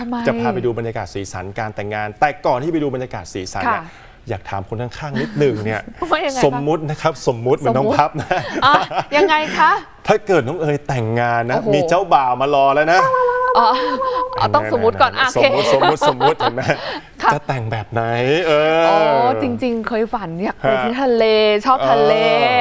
ทำไมจะพาไปดูบรรยากาศสีสันการแต่งงาน แต่ก่อนที่ไปดูบรรยากาศสีสันเนี่ยค่ะอยากถามคนข้างๆนิดหนึ่งเนี่ยว่ายังไงคะ สมมุตินะครับสมมุติเหมือนน้องสมมุติพับนะ อะยังไงคะ ถ้าเกิดน้องเอ๋ยแต่งงานนะ โอ้โห มีเจ้าบ่าวมารอแล้วนะอ๋ออ๋อต้องสมมติก่อนอะสโอมเคมติสมมติสมมติเห็นไหมค่ะ จะแต่งแบบไหน เออ อ๋ออจริงๆ เคยฝันอยากไปฮะที่ทะเลชอบทะเล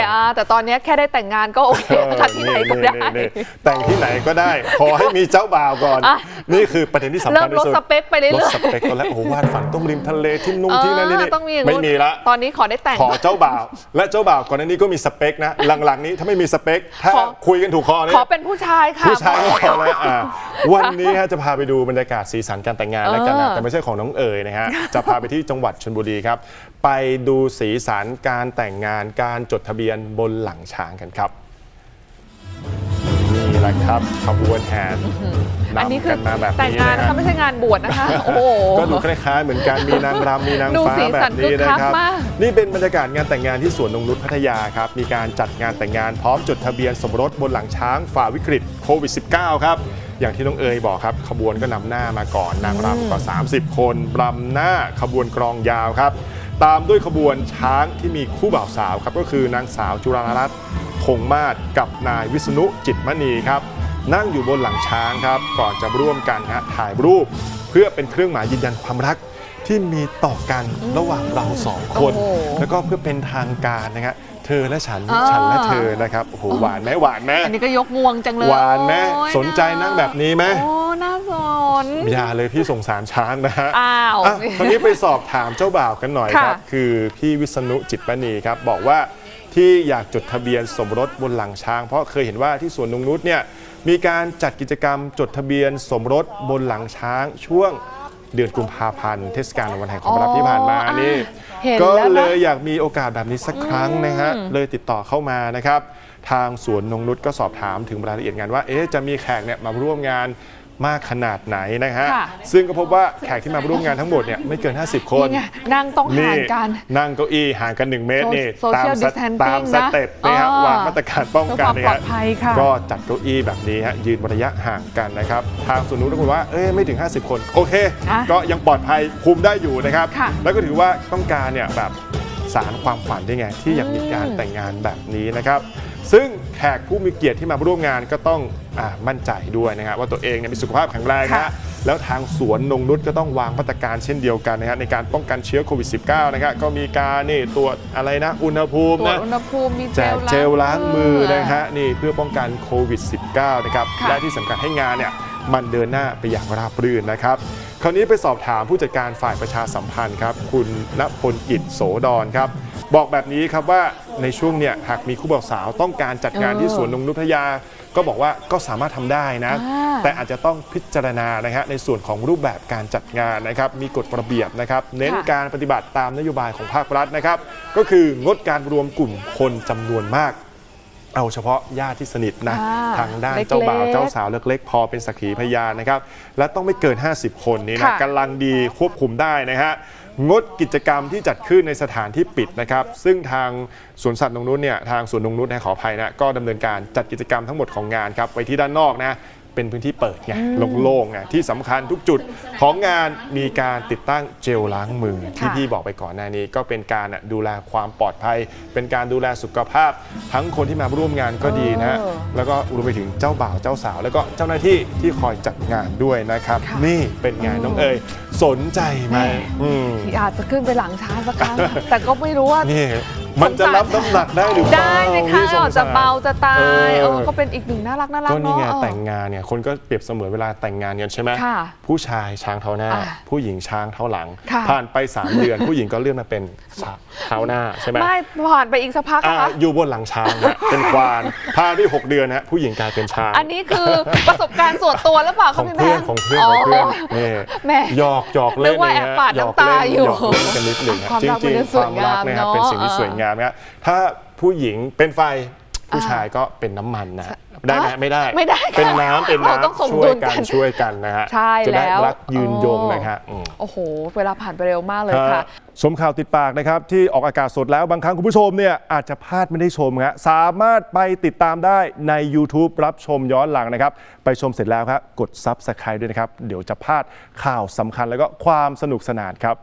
เอออ่อ่าแต่ตอนเนี้ยแค่ได้แต่งงานก็โอเคเออค่ะที่ไหนก็ได้ นี่นี่นี่แต่งที่ไหนก็ได้ ขอให้มีเจ้าบ่าวก่อน อะ นี่คือประเด็นที่สำเริ่คัญมลที่ดสุดสเปคไปเรื่อยลดๆสเปคก็แล้วโอ้โหวาดฝันต้องริมทะเลที่นุ่งที่นั่นนี่เอนี่อต้องมีอย่างไม่นู้นมีละ ตอนนี้ขอได้แต่ง ขอเจ้าบ่าว และเจ้าบ่าวก่อนหน้านี้ก็มีสเปคนะ หลังๆนี้ถ้าไม่มีสเปค ถ้าขอ คุยกันถูกคอเนี่ขอย เป็นผู้ชายค่ะ ผู้ชายก็พอแล้วอะวันนี้ฮะจะพาไปดูบรรยากาศสีสันการแต่งงานแล้วกันนะเออ แต่ไม่ใช่ของน้องเอ๋ยนะฮะ จะพาไปที่จังหวัดชลบุรีครับ ไปดูสีสันการแต่งงานการจดทะเบียนบนหลังช้างกันครับ นี่แหละครับขบวนแห่อันนี้นำคืกัอนมาแบบแต่งนี้งานนะนะฮะคะไม่ใช่งานบวชนะคะโอ้โหก็ดูคล้ายๆเหมือนกันมีนางรำมีนางดูฟ้าสีแบสับนนี้คึกนะคักครับมากนี่เป็นบรรยากาศงานแต่งงานที่สวนนงนุชพัทยาครับ มีการจัดงานแต่งงานพร้อมจดทะเบียนสมรสบนหลังช้างฝ่าวิกฤตโควิด -19 ครับอย่างที่น้องเอ๋ยบอกครับขบวนก็นำหน้ามาก่อนนางรำกว่า 30 คนรำหน้าขบวนกรองยาวครับ ตามด้วยขบวนช้างที่มีคู่บ่าวสาวครับก็คือนางสาวจุฬารัตน์คงมาศกับนายวิษณุจิตรมณีครับ นั่งอยู่บนหลังช้างครับ ก่อนจะร่วมกันฮะถ่ายรูป เพื่อเป็นเครื่องหมายยืนยันความรักที่มีต่อกันระหว่างเราสองคน โอ้โหแล้วก็เพื่อเป็นทางการนะฮะเธอและฉันอ่าฉันและเธอนะครับโอ้โหหวานไหมหวานไหมอันนี้ก็ยกงวงจังเลยหวานไหมโอ้ยสนใจนั่งแบบนี้ไหม โอ้น่าสน อย่าเลยพี่สงสารช้างนะฮะอ้าวอะคราวนี้ไปสอบถามเจ้าบ่าวกันหน่อยครับ ค่ะ คือพี่วิษณุจิตรมณีครับบอกว่าที่อยากจดทะเบียนสมรสบนหลังช้าง เพราะเคยเห็นว่าที่สวนนงนุชเนี่ยมีการจัดกิจกรรมจดทะเบียนสมรสบนหลังช้าง ช่วงเดือนกุมภาพันธ์เทศกาลวันแห่งความรักที่ผ่านมานี่เห็นก็แล้วเลนะยอยากมีโอกาสแบบนี้สักครั้งนะฮะ เลยติดต่อเข้ามานะครับ ทางสวนนงนุชก็สอบถามถึงรายละเอียดงานว่า เอ๊ะจะมีแขกเนี่ยมาร่วมงาน มากขนาดไหนนะฮะค่ะ ซึ่งก็พบว่าแขกที่มาร่วมงานทั้งหมดเนี่ยไม่เกิน 50 คน นี่ไงนั่งต้องห่างกัน นั่งเก้าอี้ห่างกัน 1 เมตรนี่ Social ตามส distancing ตามสเต็ปนะฮะนะวางมาตรการป้องกันเพื่อความปลอดภัยค่ะ ก็จัดเก้าอี้แบบนี้ฮะยืนระยะห่างกันนะครับ ทางสวนนุชก็บอกว่าเอ้ยไม่ถึง 50 คน โอเค อะก็ยังปลอดภัยคุมได้อยู่นะครับ ค่ะ แล้วก็ถือว่าต้องการเนี่ยแบบ สารความฝันได้ไง ที่อยากมีการแต่งงานแบบนี้นะครับ ซึ่งแขกผู้มีเกียรติที่มาร่วมงานก็ต้องอามั่นใจด้วยนะครับว่าตัวเองเนี่ยมีสุขภาพแข็งแรงนะค่ะแล้วทางสวนนงนุชก็ต้องวางมาตรการเช่นเดียวกันนะฮะในการป้องกันเชื้อโควิด -19 นะครับก็มีการนี่ตรวจอะไรนะ อุณหภูมิตรวจนะอุณหภูมิมีแจกเจลล้างมือนะฮะนี่เพื่อป้องกันโควิด -19 นะครับค่ะและที่สำคัญให้งานเนี่ยมันเดินหน้าไปอย่างราบรื่นนะครับค ราวนี้ไปสอบถามผู้จัดการฝ่ายประชาสัมพันธ์ครับ คุณณพลกิจโสดรครับ บอกแบบนี้ครับว่าในช่วงเนี่ยหากมีคู่บ่าวสาวต้องการจัดงานที่สวนนงนุทยา ก็บอกว่าก็สามารถทำได้นะ อ่า แต่อาจจะต้องพิจารณานะฮะในส่วนของรูปแบบการจัดงานนะครับ มีกฎระเบียบนะครับ เน้นค่ะการปฏิบัติตามนโยบายของภาครัฐนะครับ ก็คืองดการรวมกลุ่มคนจำนวนมาก เอาเฉพาะญาติที่สนิทนะอ่าทางด้านเล็กๆเจ้าบ่าวเจ้าสาวเล็กๆ พอเป็นสักขีพยานนะครับ และต้องไม่เกิน 50 คนนี้นะค่ะ กำลังดีควบคุมได้นะฮะงดกิจกรรมที่จัดขึ้นในสถานที่ปิดนะครับ ซึ่งทางสวนสัตว์นงนุษเนี่ยทางสวนนงนุษนะขออภัยนะก็ดำเนินการจัดกิจกรรมทั้งหมดของงานครับไว้ที่ด้านนอกนะ เป็นพื้นที่เปิดไงโล่งๆไงที่สำคัญทุกจุดของงานมีการติดตั้งเจลล้างมือที่ค่ะพี่บอกไปก่อนหน้านี้ ก็เป็นการอะดูแลความปลอดภัย เป็นการดูแลสุขภาพ ทั้งคนที่มาร่วมงานก็ดีนะฮะเออแล้วก็รวมไปถึงเจ้าบ่าวเจ้าสาว แล้วก็เจ้าหน้าที่ที่คอยจัดงานด้วยนะครับค่ะนี่เป็นไงน้องเอ๋ยสนใจไหมแม่อืมที่อาจจะขึ้นไปหลังช้างสักครั้งแต่ก็ไม่รู้ว่านี่ มันจะรับน้ำหนักได้หรือเปล่าได้ไหมคะพี่สงอาจสจะรเบาจะตายเออเออ ก็เป็นอีกหนึ่งน่ารักน่ารักก็นี่ไงเนาะเออ แต่งงานเนี่ยคนก็เปรียบเสมือนเวลาแต่งงานกันใช่ไหมค่ะผู้ชายช้างเท้าหน้า อะผู้หญิงช้างเท้าหลัง ค่ะ ผ่านไป 3 เดือน ผู้หญิงก็เลื่อนมาเป็นช้างเท้าหน้าใช่ไหมไม่ผ่านไปอีกสักพักอ่านะคะอยู่บนหลังช้างฮะเป็นควานพาที่6เดือนฮะผู้หญิงกลายเป็นช้างอันนี้คือประสบการณ์ส่วนตัวหรือเปล่าขคะองพี่เพื่อนแม่ของเพื่อนของเพื่อนนี่แม่ หยอกหยอกเล่นนึกว่าเยแอบปาดหยอกน้ำตาเล่นอยู่หยอกเล่นกันนิดหนึ่งฮะความจรักริงเป็นๆเรื่คองวามรักสวยงามนะครับเนอะเป็นสิ่งที่เออสวยงามนะถ้าผู้หญิงเป็นไฟผู้ชายก็เป็นน้ำมันนะฮะได้ไหมอะไม่ได้ไม่ได้ค่ะเป็นน้ำเป็นเราต้องน้ำสมช่วดุยลกักันนช่วยกันนะฮะใช่จะได้แล้วรักยืนยงอ๋อนะฮะอืมโอ้โห เวลาผ่านไปเร็วมากเลยค่ะชมข่าวติดปากนะครับ ที่ออกอากาศสดแล้วบางครั้งคุณผู้ชมเนี่ยอาจจะพลาดไม่ได้ชมฮะสามารถไปติดตามได้ใน YouTube รับชมย้อนหลังนะครับ ไปชมเสร็จแล้วครับกด Subscribe ด้วยนะครับ เดี๋ยวจะพลาดข่าวสำคัญแล้วก็ความสนุกสนานครับ